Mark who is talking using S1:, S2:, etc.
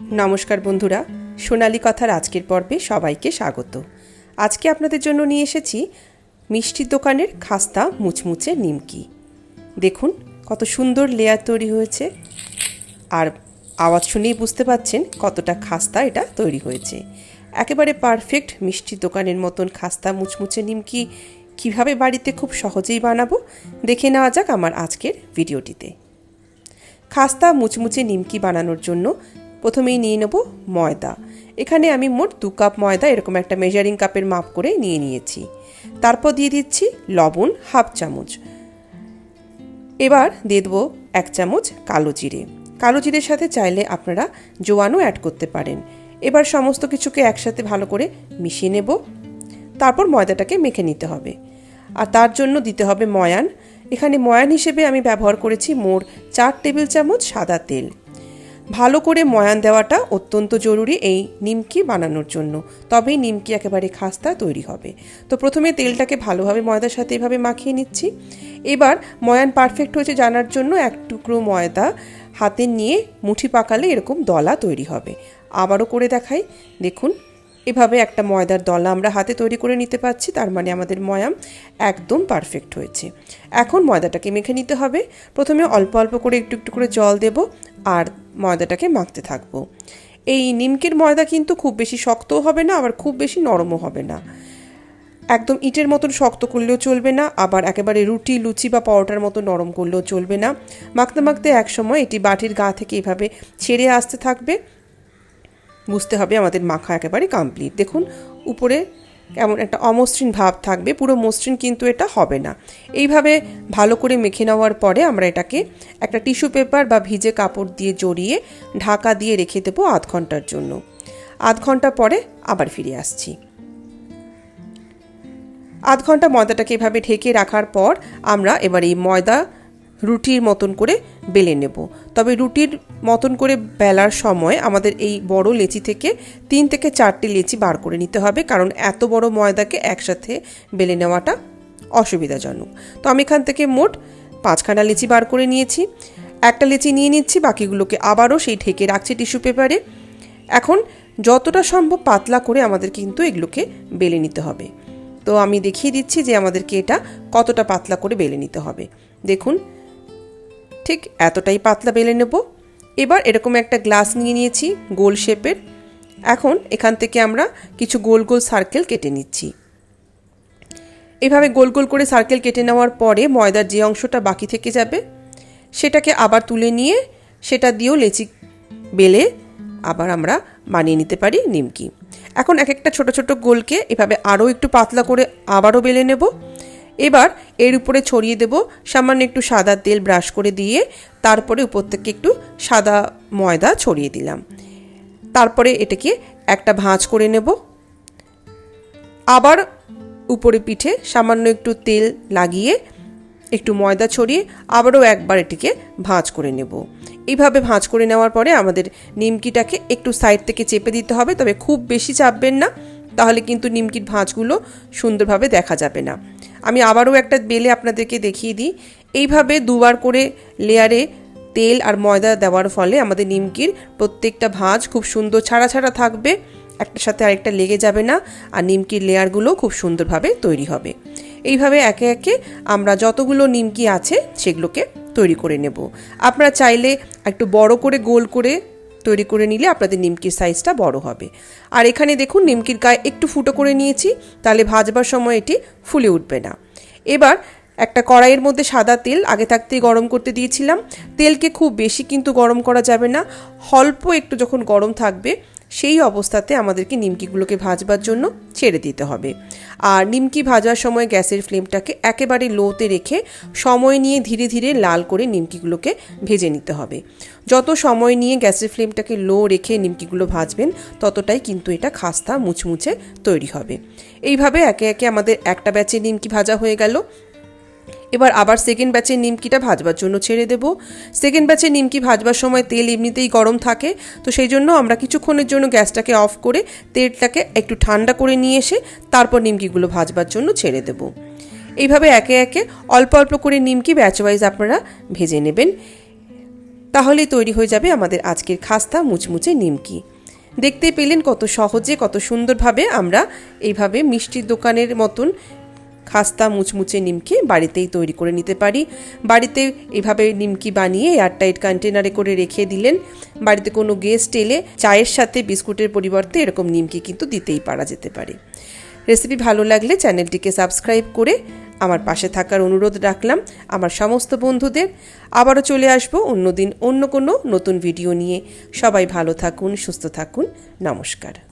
S1: নমস্কার বন্ধুরা, সোনালী কথার আজকের পর্বে সবাইকে স্বাগত। আজকে আপনাদের জন্য নিয়ে এসেছি মিষ্টির দোকানের খাস্তা মুচমুচে নিমকি। দেখুন কত সুন্দর লেয়ার তৈরি হয়েছে। আর আওয়াজ শুনেই বুঝতে পাচ্ছেন কতটা খাস্তা এটা তৈরি হয়েছে। একেবারে পারফেক্ট মিষ্টির দোকানের মতন খাস্তা মুচমুচে নিমকি কীভাবে বাড়িতে খুব সহজেই বানাবো দেখে নেওয়া যাক আমার আজকের ভিডিওটিতে খাস্তা মুচমুচে নিমকি বানানোর জন্য প্রথমেই নিয়ে নেব ময়দা। এখানে আমি মোট দু কাপ ময়দা এরকম একটা মেজারিং কাপের মাপ করে নিয়ে নিয়েছি। তারপর দিয়ে দিচ্ছি লবণ হাফ চামচ। এবার দিয়ে দেবো এক চামচ কালো জিরে। কালো জিরের সাথে চাইলে আপনারা জোয়ানও অ্যাড করতে পারেন। এবার সমস্ত কিছুকে একসাথে ভালো করে মিশিয়ে নেব। তারপর ময়দাটাকে মেখে নিতে হবে। আর তার জন্য দিতে হবে ময়ান। এখানে ময়ান হিসেবে আমি ব্যবহার করেছি মোট চার টেবিল চামচ সাদা তেল। ভালো করে ময়ান দেওয়াটা অত্যন্ত জরুরি এই নিমকি বানানোর জন্য। তবেই নিমকি একেবারে খাস্তা তৈরি হবে। তো প্রথমে তেলটাকে ভালোভাবে ময়দার সাথে এভাবে মাখিয়ে নিচ্ছি। এবার ময়ান পারফেক্ট হয়েছে জানার জন্য এক টুকরো ময়দা হাতে নিয়ে মুঠি পাকালে এরকম দলা তৈরি হবে। আবারও করে দেখাই। দেখুন এভাবে একটা ময়দার দলা আমরা হাতে তৈরি করে নিতে পারছি, তার মানে আমাদের ময়াম একদম পারফেক্ট হয়েছে। এখন ময়দাটাকে মেখে নিতে হবে। প্রথমে অল্প অল্প করে একটু একটু করে জল দেব আর ময়দাটাকে মাখতে থাকব। এই নিমকির ময়দা কিন্তু খুব বেশি শক্তও হবে না, আবার খুব বেশি নরমও হবে না। একদম ইটের মতন শক্ত করলেও চলবে না, আবার একেবারে রুটি, লুচি বা পরোটার মতো নরম করলেও চলবে না। মাখতে মাখতে একসময় এটি বাটির গা থেকে এভাবে ছেড়ে আসতে থাকবে। বুঝতে হবে আমাদের মাখা একেবারে কমপ্লিট দেখুন, উপরে কেমন একটা অমসৃণ ভাব থাকবে, পুরো মসৃণ কিন্তু এটা হবে না। এইভাবে ভালো করে মেখে নেওয়ার পরে আমরা এটাকে একটা টিস্যু পেপার বা ভিজে কাপড় দিয়ে জড়িয়ে ঢাকা দিয়ে রেখে দেবো আধ ঘণ্টার জন্য। আধ ঘণ্টা পরে আবার ফিরে আসছি। আধ ঘণ্টা ময়দাটাকে এভাবে ঢেকে রাখার পর আমরা এবার এই ময়দা রুটির মতন করে বেলে নেব। তবে রুটির মতন করে বেলার সময় আমাদের এই বড় লেচি থেকে তিন থেকে চারটি লেচি বার করে নিতে হবে, কারণ এত বড় ময়দাকে একসাথে বেলে নেওয়াটা অসুবিধাজনক। তো আমি এখান থেকে মোট পাঁচখানা লেচি বার করে নিয়েছি। একটা লেচি নিয়ে নিচ্ছি, বাকিগুলোকে আবারও সেই ঢেকে রাখছি টিস্যু পেপারে। এখন যতটা সম্ভব পাতলা করে আমাদের কিন্তু এগুলোকে বেলে নিতে হবে। তো আমি দেখিয়ে দিচ্ছি যে আমাদেরকে এটা কতটা পাতলা করে বেলে নিতে হবে। দেখুন ঠিক এতটাই পাতলা বেলে নেব। এবার এরকম একটা গ্লাস নিয়ে নিয়েছি, গোল শেপের। এখন এখান থেকে আমরা কিছু গোল গোল সার্কেল কেটে নিচ্ছি। এভাবে গোল গোল করে সার্কেল কেটে নেওয়ার পরে ময়দার যে অংশটা বাকি থেকে যাবে, সেটাকে আবার তুলে নিয়ে সেটা দিয়েও লেচি বেলে আবার আমরা বানিয়ে নিতে পারি নিমকি। এখন এক একটা ছোট ছোট গোলকে এভাবে আরও একটু পাতলা করে আবারও বেলে নেব। এবার এর উপরে ছড়িয়ে দেব সামান্য একটু সাদা তেল ব্রাশ করে দিয়ে তারপরে উপর থেকে একটু সাদা ময়দা ছড়িয়ে দিলাম। তারপরে এটাকে একটা ভাঁজ করে নেব। আবার উপরে পিঠে সামান্য একটু তেল লাগিয়ে একটু ময়দা ছড়িয়ে আবারও একবার এটিকে ভাঁজ করে নেব। এইভাবে ভাঁজ করে নেওয়ার পরে আমাদের নিমকিটাকে একটু সাইড থেকে চেপে দিতে হবে, তবে খুব বেশি চাপবেন না। তাহলে কিন্তু নিমকির ভাঁজগুলো সুন্দরভাবে দেখা যাবে না। আমি আবারও একটা বেলে আপনাদেরকে দেখিয়ে দিই। এইভাবে দুবার করে লেয়ারে তেল আর ময়দা দেওয়ার ফলে আমাদের নিমকির প্রত্যেকটা ভাঁজ খুব সুন্দর ছাড়া ছাড়া থাকবে, একটার সাথে আরেকটা লেগে যাবে না আর নিমকির লেয়ারগুলো খুব সুন্দরভাবে তৈরি হবে। এইভাবে একে একে আমরা যতগুলো নিমকি আছে সেগুলোকে তৈরি করে নেব। আপনারা চাইলে একটু বড় করে, গোল করে তৈরি করে নিলে আপনাদের নিমকির সাইজটা বড় হবে। আর এখানে দেখুন, নিমকির গায়ে একটু ফুটো করে নিয়েছি, তাহলে ভাজবার সময় এটি ফুলে উঠবে না। এবার একটা কড়াইয়ের মধ্যে সাদা তেল, আগে থাকতেই গরম করতে দিয়েছিলাম। তেলকে খুব বেশি কিন্তু গরম করা যাবে না। অল্প একটু যখন গরম থাকবে সেই অবস্থাতে আমাদেরকে নিমকিগুলোকে ভাজবার জন্য ছেড়ে দিতে হবে। আর নিমকি ভাজার সময় গ্যাসের ফ্লেমটাকে একেবারে লোতে রেখে সময় নিয়ে ধীরে ধীরে লাল করে নিমকিগুলোকে ভেজে নিতে হবে। যত সময় নিয়ে গ্যাসের ফ্লেমটাকে লো রেখে নিমকিগুলো ভাজবেন, ততটাই কিন্তু এটা খাস্তা মুচমুচে তৈরি হবে। এইভাবে একে একে আমাদের একটা ব্যাচে নিমকি ভাজা হয়ে গেল। এবার আবার সেকেন্ড ব্যাচের নিমকিটা ভাজবার জন্য ছেড়ে দেব। সেকেন্ড ব্যাচের নিমকি ভাজবার সময় তেল এমনিতেই গরম থাকে, তো সেই জন্য আমরা কিছুক্ষণের জন্য গ্যাসটাকে অফ করে তেলটাকে একটু ঠান্ডা করে নিয়ে এসে তারপর নিমকিগুলো ভাজবার জন্য ছেড়ে দেব। এইভাবে একে একে অল্প অল্প করে নিমকি ব্যাচ ওয়াইজ আপনারা ভেজে নেবেন। তাহলেই তৈরি হয়ে যাবে আমাদের আজকের খাস্তা মুচমুচে নিমকি। দেখতে পেলেন কত সহজে, কত সুন্দরভাবে আমরা এইভাবে মিষ্টির দোকানের মতন খাস্তা, মুচমুচে নিমকি বাড়িতেই তৈরি করে নিতে পারি। বাড়িতে এভাবে নিমকি বানিয়ে এয়ারটাইট কন্টেনারে করে রেখে দিলেন। বাড়িতে কোনো গেস্ট এলে চায়ের সাথে বিস্কুটের পরিবর্তে এরকম নিমকি কিন্তু দিতেই পারা যেতে পারে। রেসিপি ভালো লাগলে চ্যানেলটিকে সাবস্ক্রাইব করে আমার পাশে থাকার অনুরোধ রাখলাম আমার সমস্ত বন্ধুদের। আবারও চলে আসব অন্যদিন অন্য কোনো নতুন ভিডিও নিয়ে। সবাই ভালো থাকুন, সুস্থ থাকুন। নমস্কার।